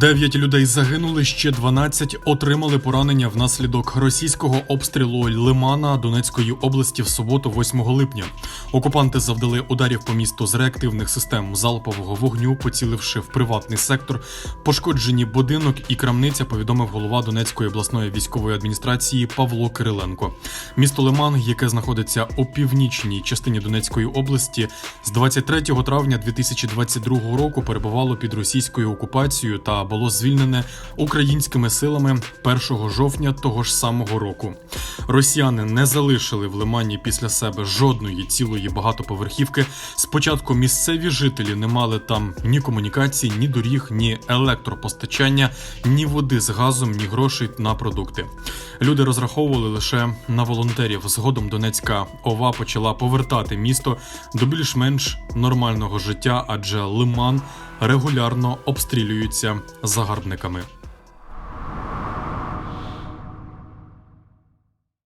Дев'ять людей загинули, ще 12 отримали поранення внаслідок російського обстрілу Лимана Донецької області в суботу, 8 липня. Окупанти завдали ударів по місту з реактивних систем залпового вогню, поціливши в приватний сектор. Пошкоджені будинок і крамниця. Повідомив голова Донецької обласної військової адміністрації Павло Кириленко. Місто Лиман, яке знаходиться у північній частині Донецької області, з 23 травня 2022 року перебувало під російською окупацією та було звільнене українськими силами 1 жовтня того ж самого року. Росіяни не залишили в Лимані після себе жодної цілої багатоповерхівки. Спочатку місцеві жителі не мали там ні комунікацій, ні доріг, ні електропостачання, ні води з газом, ні грошей на продукти. Люди розраховували лише на волонтерів. Згодом Донецька ова почала повертати місто до більш-менш нормального життя, адже лиман регулярно обстрілюються загарбниками.